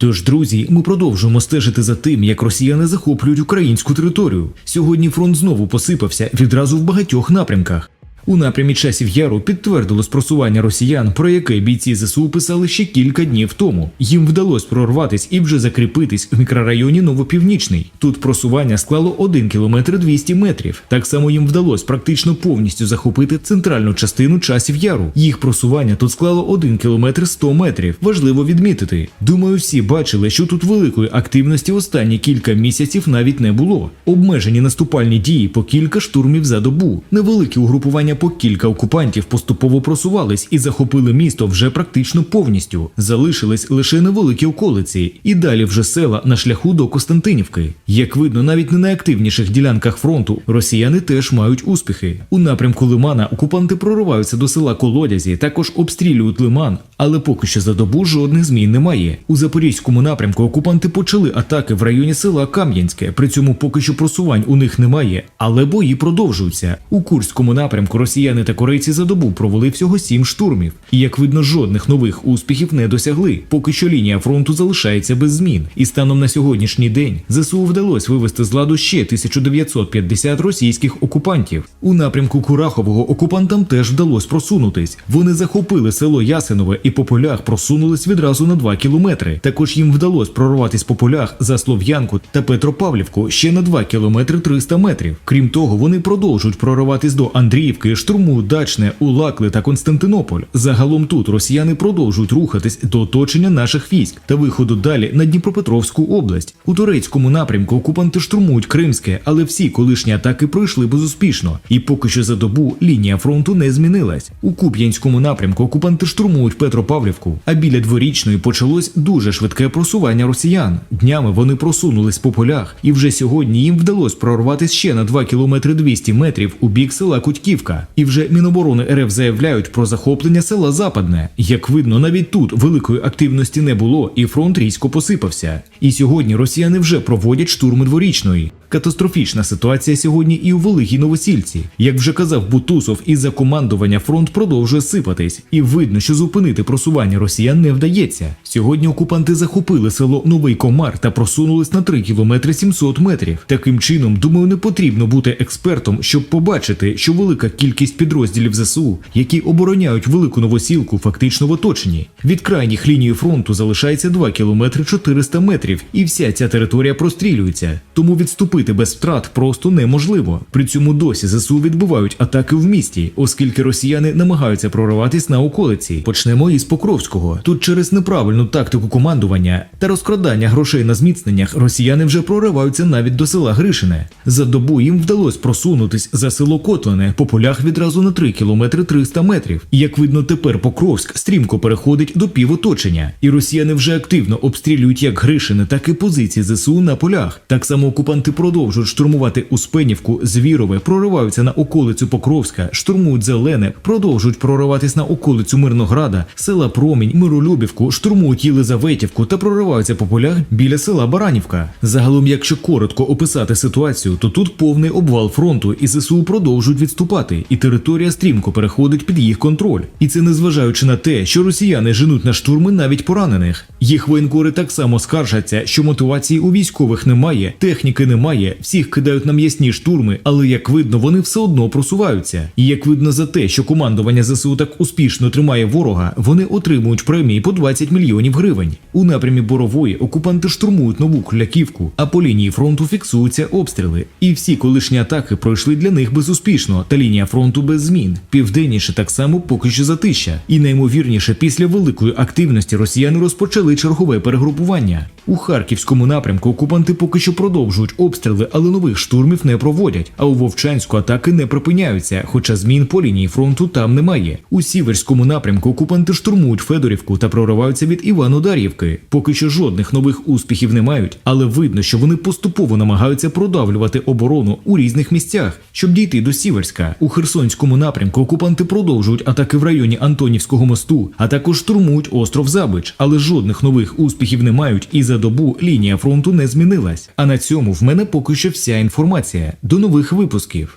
Тож, друзі, ми продовжуємо стежити за тим, як росіяни захоплюють українську територію. Сьогодні фронт знову посипався відразу в багатьох напрямках. У напрямі часів яру підтвердилось просування росіян, про яке бійці ЗСУ писали ще кілька днів тому. Їм вдалося прорватись і вже закріпитись в мікрорайоні Новопівнічний. Тут просування склало 1 кілометр 200 метрів. Так само їм вдалося практично повністю захопити центральну частину часів яру. Їх просування тут склало 1 кілометр 100 метрів. Важливо відмітити. Думаю, всі бачили, що тут великої активності останні кілька місяців навіть не було. Обмежені наступальні дії по кілька штурмів за добу. Невеликі угрупування по кілька окупантів поступово просувались і захопили місто вже практично повністю. Залишились лише невеликі околиці, і далі вже села на шляху до Костянтинівки. Як видно, навіть на найактивніших ділянках фронту росіяни теж мають успіхи. У напрямку Лимана окупанти прориваються до села Колодязі, також обстрілюють Лиман, але поки що за добу жодних змін немає. У запорізькому напрямку окупанти почали атаки в районі села Кам'янське. При цьому поки що просувань у них немає, але бої продовжуються. У Курському напрямку росіяни та корейці за добу провели всього сім штурмів. І як видно, жодних нових успіхів не досягли. Поки що лінія фронту залишається без змін. І станом на сьогоднішній день ЗСУ вдалося вивести з ладу ще 1950 російських окупантів. У напрямку Курахового окупантам теж вдалося просунутись. Вони захопили село Ясинове і по полях просунулись відразу на 2 кілометри. Також їм вдалося прорватись по полях за Слов'янку та Петропавлівку ще на 2 кілометри 300 метрів. Крім того, вони продовжують прориватись до Андріївки, штурмують Дачне, Улакли та Константинополь. Загалом тут росіяни продовжують рухатись до оточення наших військ та виходу далі на Дніпропетровську область. У турецькому напрямку окупанти штурмують Кримське, але всі колишні атаки пройшли безуспішно. І поки що за добу лінія фронту не змінилась. У Куп'янському напрямку окупанти штурмують Петропавлівку, а біля дворічної почалось дуже швидке просування росіян. Днями вони просунулись по полях, і вже сьогодні їм вдалося прорватися ще на 2 кілометри 200 метрів у бік села Кутьківка. І вже Міноборони РФ заявляють про захоплення села Западне. Як видно, навіть тут великої активності не було, і фронт різко посипався. І сьогодні росіяни вже проводять штурми дворічної. Катастрофічна ситуація сьогодні і у Великій Новосільці. Як вже казав Бутусов, із-за командування фронт продовжує сипатись, і видно, що зупинити просування росіян не вдається. Сьогодні окупанти захопили село Новий Комар та просунулись на 3 кілометри 700 метрів. Таким чином, думаю, не потрібно бути експертом, щоб побачити, що велика кількість підрозділів ЗСУ, які обороняють велику новосілку, фактично в оточенні. Від крайніх лінії фронту залишається 2 кілометри 400 метрів, і вся ця територія прострілюється. Тому відступити без втрат просто неможливо. При цьому досі ЗСУ відбувають атаки в місті, оскільки росіяни намагаються прориватись на околиці. Почнемо із Покровського. Тут через неправильну тактику командування та розкрадання грошей на зміцненнях росіяни вже прориваються навіть до села Гришине. За добу їм вдалося просунутись за село Котлене по полях відразу на 3 кілометри 300 метрів. Як видно, тепер Покровськ стрімко переходить до півоточення, і росіяни вже активно обстрілюють як Гришине, так і позиції ЗСУ на полях. Так само окупанти продовжують штурмувати Успенівку, Звірове, прориваються на околицю Покровська, штурмують Зелене, продовжують прориватись на околицю Мирнограда, села Промінь, Миролюбівку, штурмують Єлизаветівку та прориваються по полях біля села Баранівка. Загалом, якщо коротко описати ситуацію, то тут повний обвал фронту, і ЗСУ продовжують відступати, і територія стрімко переходить під їх контроль. І це незважаючи на те, що росіяни женуть на штурми навіть поранених. Їх воєнкори так само скаржаться, що мотивації у військових немає, техніки немає, всіх кидають на м'ясні штурми, але як видно, вони все одно просуваються. І як видно за те, що командування ЗСУ так успішно тримає ворога, вони отримують премії по 20 мільйонів гривень. У напрямі Борової окупанти штурмують нову Круляківку, а по лінії фронту фіксуються обстріли. І всі колишні атаки пройшли для них безуспішно, та лінія фронту без змін. Південніше так само поки що затища. І наймовірніше, після великої активності росіяни розпочали чергове перегрупування. У харківському напрямку окупанти поки що продовжують обстріли, але нових штурмів не проводять. А у Вовчанську атаки не припиняються, хоча змін по лінії фронту там немає. У сіверському напрямку окупанти штурмують Федорівку та прориваються від Івано-Дар'ївки. Поки що жодних нових успіхів не мають, але видно, що вони поступово намагаються продавлювати оборону у різних місцях, щоб дійти до Сіверська. У Херсонському напрямку окупанти продовжують атаки в районі Антонівського мосту, а також штурмують остров Забич, але жодних нових успіхів не мають, і за добу лінія фронту не змінилась. А на цьому в мене поки що вся інформація. До нових випусків.